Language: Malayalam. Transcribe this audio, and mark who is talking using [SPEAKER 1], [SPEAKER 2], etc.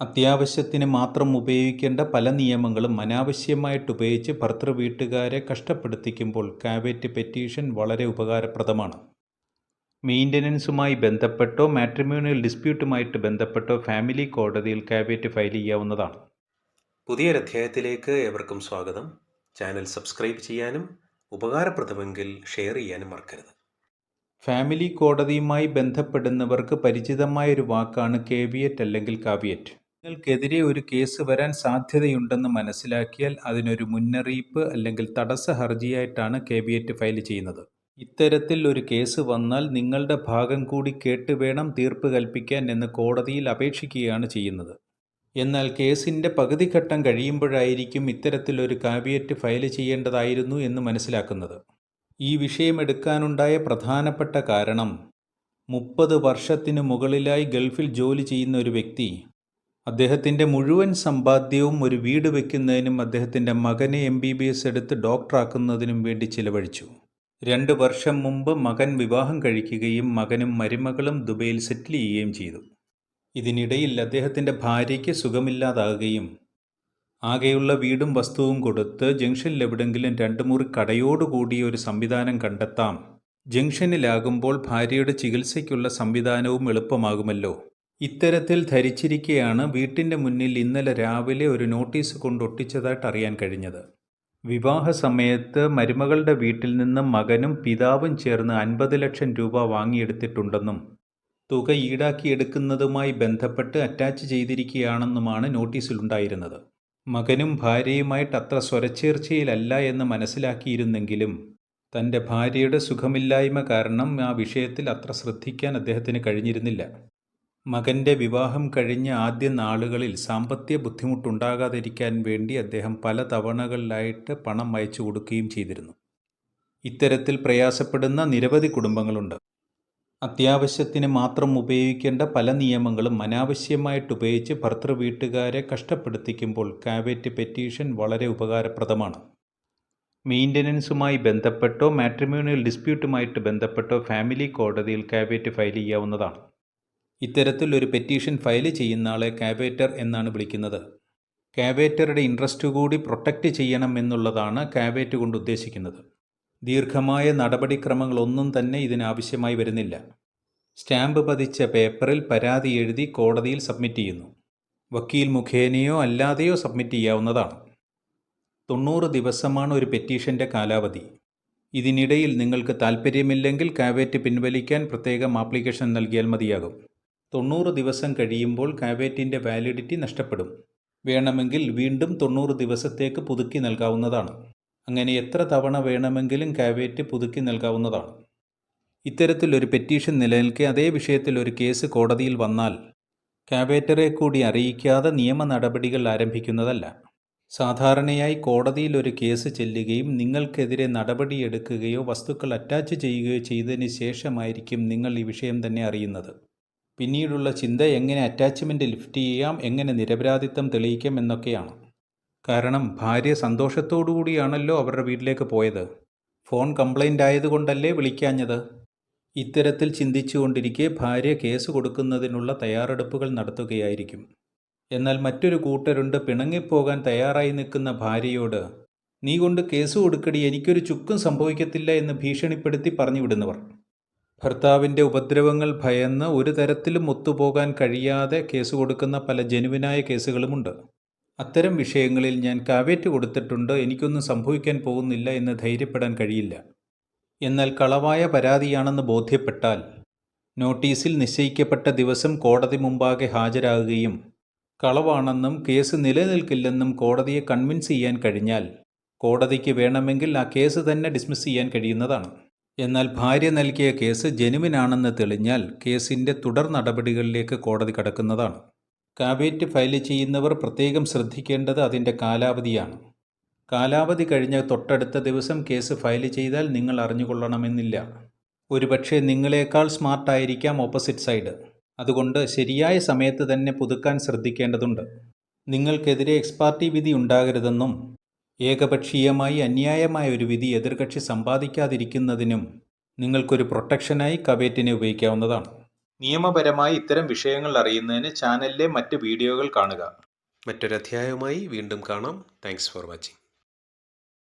[SPEAKER 1] അത്യാവശ്യത്തിന് മാത്രം ഉപയോഗിക്കേണ്ട പല നിയമങ്ങളും അനാവശ്യമായിട്ട് ഉപയോഗിച്ച് ഭർത്തൃ വീട്ടുകാരെ കഷ്ടപ്പെടുത്തിക്കുമ്പോൾ കാവേറ്റ് പെറ്റീഷൻ വളരെ ഉപകാരപ്രദമാണ്. മെയിന്റനൻസുമായി ബന്ധപ്പെട്ടോ മാട്രിമോണിയൽ ഡിസ്പ്യൂട്ടുമായിട്ട് ബന്ധപ്പെട്ടോ ഫാമിലി കോടതിയിൽ കാവേറ്റ് ഫയൽ ചെയ്യാവുന്നതാണ്.
[SPEAKER 2] പുതിയൊരധ്യായത്തിലേക്ക് ഏവർക്കും സ്വാഗതം. ചാനൽ സബ്സ്ക്രൈബ് ചെയ്യാനും ഉപകാരപ്രദമെങ്കിൽ ഷെയർ ചെയ്യാനും മറക്കരുത്.
[SPEAKER 1] ഫാമിലി കോടതിയുമായി ബന്ധപ്പെടുന്നവർക്ക് പരിചിതമായ ഒരു വാക്കാണ് കേവിയറ്റ് അല്ലെങ്കിൽ കാവിയറ്റ്. നിങ്ങൾക്കെതിരെ ഒരു കേസ് വരാൻ സാധ്യതയുണ്ടെന്ന് മനസ്സിലാക്കിയാൽ അതിനൊരു മുന്നറിയിപ്പ് അല്ലെങ്കിൽ തടസ്സ ഹർജിയായിട്ടാണ് കേബിയറ്റ് ഫയൽ ചെയ്യുന്നത്. ഇത്തരത്തിൽ ഒരു കേസ് വന്നാൽ നിങ്ങളുടെ ഭാഗം കൂടി കേട്ട് വേണം തീർപ്പ് കൽപ്പിക്കാൻ എന്ന് കോടതിയിൽ അപേക്ഷിക്കുകയാണ് ചെയ്യുന്നത്. എന്നാൽ കേസിന്റെ പകുതി ഘട്ടം കഴിയുമ്പോഴായിരിക്കും ഇത്തരത്തിലൊരു കാവിയറ്റ് ഫയൽ ചെയ്യേണ്ടതായിരുന്നു എന്ന് മനസ്സിലാക്കുന്നത്. ഈ വിഷയമെടുക്കാനുണ്ടായ പ്രധാനപ്പെട്ട കാരണം മുപ്പത് വർഷത്തിനു മുകളിലായി ഗൾഫിൽ ജോലി ചെയ്യുന്ന ഒരു വ്യക്തി അദ്ദേഹത്തിന്റെ മുഴുവൻ സമ്പാദ്യവും ഒരു വീട് വയ്ക്കുന്നതിനും അദ്ദേഹത്തിന്റെ മകനെ എം ബി ബി എസ് എടുത്ത് ഡോക്ടറാക്കുന്നതിനും വേണ്ടി ചിലവഴിച്ചു. രണ്ട് വർഷം മുമ്പ് മകൻ വിവാഹം കഴിക്കുകയും മകനും മരുമകളും ദുബൈയിൽ സെറ്റിൽ ചെയ്യുകയും ചെയ്തു. ഇതിനിടയിൽ അദ്ദേഹത്തിന്റെ ഭാര്യയ്ക്ക് സുഖമില്ലാതാകുകയും ആകെയുള്ള വീടും വസ്തുവും കൊടുത്ത് ജംഗ്ഷനിൽ എവിടെങ്കിലും രണ്ട് മുറി കടയോടുകൂടിയ ഒരു സംവിധാനം കണ്ടെത്താം. ജംഗ്ഷനിലാകുമ്പോൾ ഭാര്യയുടെ ചികിത്സയ്ക്കുള്ള സംവിധാനവും എളുപ്പമാകുമല്ലോ. ഇത്തരത്തിൽ ധരിച്ചിരിക്കെയാണ് വീട്ടിന്റെ മുന്നിൽ ഇന്നലെ രാവിലെ ഒരു നോട്ടീസ് കൊണ്ട് ഒട്ടിച്ചതായിട്ട് അറിയാൻ കഴിഞ്ഞത്. വിവാഹ സമയത്ത് മരുമകളുടെ വീട്ടിൽ നിന്ന് മകനും പിതാവും ചേർന്ന് അൻപത് ലക്ഷം രൂപ വാങ്ങിയെടുത്തിട്ടുണ്ടെന്നും തുക ഈടാക്കിയെടുക്കുന്നതുമായി ബന്ധപ്പെട്ട് അറ്റാച്ച് ചെയ്തിരിക്കുകയാണെന്നുമാണ് നോട്ടീസിലുണ്ടായിരുന്നത്. മകനും ഭാര്യയുമായിട്ട് അത്ര സ്വരച്ചേർച്ചയിലല്ല എന്ന് മനസ്സിലാക്കിയിരുന്നെങ്കിലും തന്റെ ഭാര്യയുടെ സുഖമില്ലായ്മ കാരണം ആ വിഷയത്തിൽ അത്ര ശ്രദ്ധിക്കാൻ അദ്ദേഹത്തിന് കഴിഞ്ഞിരുന്നില്ല. മകന്റെ വിവാഹം കഴിഞ്ഞ ആദ്യ നാളുകളിൽ സാമ്പത്തിക ബുദ്ധിമുട്ടുണ്ടാകാതിരിക്കാൻ വേണ്ടി അദ്ദേഹം പല തവണകളിലായിട്ട് പണം അയച്ചു കൊടുക്കുകയും ചെയ്തിരുന്നു. ഇത്തരത്തിൽ പ്രയാസപ്പെടുന്ന നിരവധി കുടുംബങ്ങളുണ്ട്. അത്യാവശ്യത്തിന് മാത്രം ഉപയോഗിക്കേണ്ട പല നിയമങ്ങളും അനാവശ്യമായിട്ട് ഉപയോഗിച്ച് ഭർത്തൃ വീട്ടുകാരെ കഷ്ടപ്പെടുത്തിക്കുമ്പോൾ കാവേറ്റ് പെറ്റീഷൻ വളരെ ഉപകാരപ്രദമാണ്. മെയിന്റനൻസുമായി ബന്ധപ്പെട്ടോ മാട്രിമോണിയൽ ഡിസ്പ്യൂട്ടുമായിട്ട് ബന്ധപ്പെട്ടോ ഫാമിലി കോടതിയിൽ കാവേറ്റ് ഫയൽ ചെയ്യാവുന്നതാണ്. ഇത്തരത്തിൽ ഒരു പെറ്റീഷൻ ഫയൽ ചെയ്യുന്ന ആളെ കാവേറ്റർ എന്നാണ് വിളിക്കുന്നത്. കാവേറ്ററുടെ ഇൻട്രസ്റ്റ് കൂടി പ്രൊട്ടക്റ്റ് ചെയ്യണം എന്നുള്ളതാണ് കാവേറ്റ് കൊണ്ട് ഉദ്ദേശിക്കുന്നത്. ദീർഘമായ നടപടിക്രമങ്ങളൊന്നും തന്നെ ഇതിനാവശ്യമായി വരുന്നില്ല. സ്റ്റാമ്പ് പതിച്ച പേപ്പറിൽ പരാതി എഴുതി കോടതിയിൽ സബ്മിറ്റ് ചെയ്യുന്നു. വക്കീൽ മുഖേനയോ അല്ലാതെയോ സബ്മിറ്റ് ചെയ്യാവുന്നതാണ്. തൊണ്ണൂറ് ദിവസമാണ് ഒരു പെറ്റീഷന്റെ കാലാവധി. ഇതിനിടയിൽ നിങ്ങൾക്ക് താൽപ്പര്യമില്ലെങ്കിൽ കാവേറ്റ് പിൻവലിക്കാൻ പ്രത്യേകം ആപ്ലിക്കേഷൻ നൽകിയാൽ മതിയാകും. തൊണ്ണൂറ് ദിവസം കഴിയുമ്പോൾ കാവേറ്റിന്റെ വാലിഡിറ്റി നഷ്ടപ്പെടും. വേണമെങ്കിൽ വീണ്ടും തൊണ്ണൂറ് ദിവസത്തേക്ക് പുതുക്കി നൽകാവുന്നതാണ്. അങ്ങനെ എത്ര തവണ വേണമെങ്കിലും കാവേറ്റ് പുതുക്കി നൽകാവുന്നതാണ്. ഇത്തരത്തിലൊരു പെറ്റീഷൻ നിലനിൽക്കെ അതേ വിഷയത്തിൽ ഒരു കേസ് കോടതിയിൽ വന്നാൽ കാവേറ്ററെ കൂടി അറിയിക്കാതെ നിയമ നടപടികൾ ആരംഭിക്കുന്നതല്ല. സാധാരണയായി കോടതിയിൽ ഒരു കേസ് ചെല്ലുകയും നിങ്ങൾക്കെതിരെ നടപടിയെടുക്കുകയോ വസ്തുക്കൾ അറ്റാച്ച് ചെയ്യുകയോ ചെയ്തതിന് ശേഷമായിരിക്കും നിങ്ങൾ ഈ വിഷയം തന്നെ അറിയുന്നത്. പിന്നീടുള്ള ചിന്ത എങ്ങനെ അറ്റാച്ച്മെന്റ് ലിഫ്റ്റ് ചെയ്യാം എങ്ങനെ നിരപരാധിത്വം തെളിയിക്കാം എന്നൊക്കെയാണ്. കാരണം ഭാര്യ സന്തോഷത്തോടുകൂടിയാണല്ലോ അവരുടെ വീട്ടിലേക്ക് പോയത്. ഫോൺ കംപ്ലൈന്റ് ആയതുകൊണ്ടല്ലേ വിളിക്കാഞ്ഞത്? ഇത്തരത്തിൽ ചിന്തിച്ചുകൊണ്ടിരിക്കെ ഭാര്യ കേസ് കൊടുക്കുന്നതിനുള്ള തയ്യാറെടുപ്പുകൾ നടത്തുകയായിരിക്കും. എന്നാൽ മറ്റൊരു കൂട്ടരുണ്ട് പിണങ്ങിപ്പോകാൻ തയ്യാറായി നിൽക്കുന്ന ഭാര്യയോട് നീ കൊണ്ട് കേസ് കൊടുക്കടി എനിക്കൊരു ചുക്കും സംഭവിക്കത്തില്ല എന്ന് ഭീഷണിപ്പെടുത്തി പറഞ്ഞു വിടുന്നവർ ഭർത്താവിന്റെ ഉപദ്രവങ്ങൾ ഭയന്ന് ഒരു തരത്തിലും ഒത്തുപോകാൻ കഴിയാതെ കേസ് കൊടുക്കുന്ന പല ജനുവിനായ കേസുകളുമുണ്ട്. അത്തരം വിഷയങ്ങളിൽ ഞാൻ കാവേറ്റ് കൊടുത്തിട്ടുണ്ട്. എനിക്കൊന്നും സംഭവിക്കാൻ പോകുന്നില്ല എന്ന് ധൈര്യപ്പെടാൻ കഴിയില്ല. എന്നാൽ കളവായ പരാതിയാണെന്ന് ബോധ്യപ്പെട്ടാൽ നോട്ടീസിൽ നിശ്ചയിക്കപ്പെട്ട ദിവസം കോടതി മുമ്പാകെ ഹാജരാകുകയും കളവാണെന്നും കേസ് നിലനിൽക്കില്ലെന്നും കോടതിയെ കൺവിൻസ് ചെയ്യാൻ കഴിഞ്ഞാൽ കോടതിക്ക് വേണമെങ്കിൽ ആ കേസ് തന്നെ ഡിസ്മിസ് ചെയ്യാൻ കഴിയുന്നതാണ്. എന്നാൽ ഭാര്യ നൽകിയ കേസ് ജനുവിനാണെന്ന് തെളിഞ്ഞാൽ കേസിന്റെ തുടർ നടപടികളിലേക്ക് കോടതി കടക്കുന്നതാണ്. കാവേറ്റ് ഫയൽ ചെയ്യുന്നവർ പ്രത്യേകം ശ്രദ്ധിക്കേണ്ടത് അതിന്റെ കാലാവധിയാണ്. കാലാവധി കഴിഞ്ഞ തൊട്ടടുത്ത ദിവസം കേസ് ഫയൽ ചെയ്താൽ നിങ്ങൾ അറിഞ്ഞുകൊള്ളണമെന്നില്ല. ഒരുപക്ഷെ നിങ്ങളെക്കാൾ സ്മാർട്ടായിരിക്കാം ഓപ്പോസിറ്റ് സൈഡ്. അതുകൊണ്ട് ശരിയായ സമയത്ത് തന്നെ പുതുക്കാൻ ശ്രദ്ധിക്കേണ്ടതുണ്ട്. നിങ്ങൾക്കെതിരെ എക്സ്പാർട്ടി വിധി ഉണ്ടാകരുതെന്നും ഏകപക്ഷീയമായി അന്യായമായ ഒരു വിധി എതിർകക്ഷി സമ്പാദിക്കാതിരിക്കുന്നതിനും നിങ്ങൾക്കൊരു പ്രൊട്ടക്ഷനായി കവേറ്റിനെ ഉപയോഗിക്കാവുന്നതാണ്. നിയമപരമായി ഇത്തരം വിഷയങ്ങൾ അറിയുന്നതിന് ചാനലിലെ മറ്റ് വീഡിയോകൾ കാണുക.
[SPEAKER 2] മറ്റൊരധ്യായവുമായി വീണ്ടും കാണാം. Thanks for watching